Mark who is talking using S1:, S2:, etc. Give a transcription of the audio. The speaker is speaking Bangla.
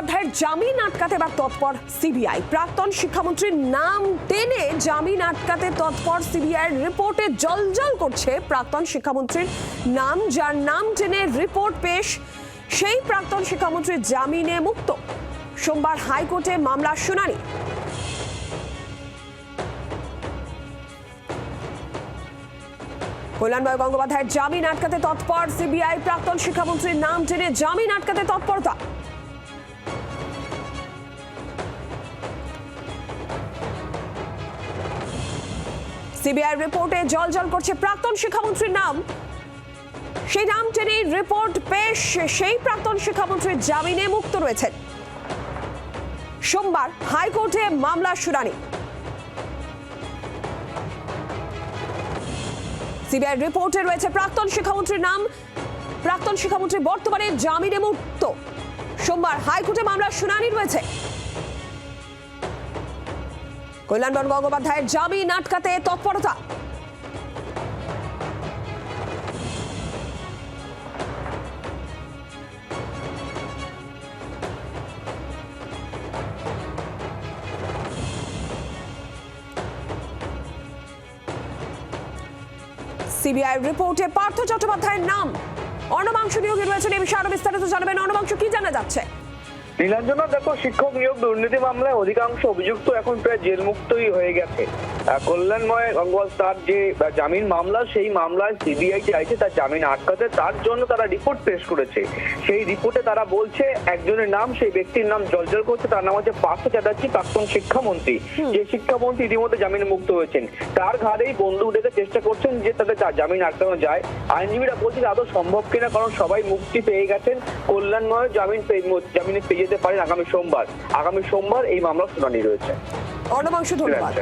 S1: গঙ্গোপাধ্যায়ের জামিন আটকাতে বা তৎপর সিবিআই। প্রাক্তন শিক্ষামন্ত্রীর নাম টেনে জামিন আটকাতে তৎপর সিবিআইয়ের রিপোর্টে জলজল করছে প্রাক্তন শিক্ষামন্ত্রীর নাম, যার নাম টেনে রিপোর্ট পেশ সেই প্রাক্তন শিক্ষামন্ত্রীর জামিনে মুক্ত। সোমবার হাইকোর্টে মামলার শুনানি। কল্যাণবায়ু গঙ্গোপাধ্যায়ের জামিন আটকাতে তৎপর সিবিআই। প্রাক্তন শিক্ষামন্ত্রীর নাম টেনে জামিন আটকাতে তৎপরতা। সিবিআই রিপোর্টে জলজল করছে প্রাক্তন শিক্ষামন্ত্রীর নাম। সেই নাম টেনে রিপোর্ট পেশ, সেই প্রাক্তন শিক্ষামন্ত্রীর জামিনে মুক্ত রয়েছেন। সোমবার হাইকোর্টে মামলার শুনানি। সিবিআই রিপোর্টে রয়েছে প্রাক্তন শিক্ষামন্ত্রীর নাম। প্রাক্তন শিক্ষামন্ত্রী বর্তমানে জামিনে মুক্ত। সোমবার হাইকোর্টে মামলার শুনানি রয়েছে। কল্যাণবন গঙ্গোপাধ্যায়ের জামিন আটকাতে তৎপরতা। সিবিআই রিপোর্টে পার্থ চট্টোপাধ্যায়ের নাম। অর্ণবাংশ নিয়োগী রয়েছেন এই বিষয়ে আরও বিস্তারিত জানাবেন। অর্ণবাংশ, কি জানা যাচ্ছে?
S2: নীলাঞ্জনা দেখো শিক্ষক নিয়োগ দুর্নীতি মামলায় অধিকাংশ অভিযুক্ত এখন প্রায় জেলমুক্তই হয়ে গেছে। কল্যাণময় গঙ্গোপাল তার যে জামিন মামলা সেই মামলায় সিবিআই চাইছে তার জামিন আটকাতে। তার জন্য তারা রিপোর্ট পেশ করেছে। সেই রিপোর্টে তারা বলছে একজনের নাম সেই ব্যক্তির নাম জলজল করছে। তার নাম হচ্ছে পার্থ চ্যাটার্জি প্রাক্তন শিক্ষামন্ত্রী। যে শিক্ষামন্ত্রী ইতিমধ্যে জামিন মুক্ত হয়েছেন। তার ঘাড়েই বন্ধু ডেকে চেষ্টা করছেন যে তাদের জামিন আটকানো যায়। আইনজীবীরা বলছেন আদৌ সম্ভব কিনা কারণ সবাই মুক্তি পেয়ে গেছেন। কল্যাণময় জামিন জামিনে পেয়ে যেতে পারেন আগামী সোমবার। আগামী সোমবার এই মামলার শুনানি রয়েছে।
S1: অর্ণবাংশ ধন্যবাদ।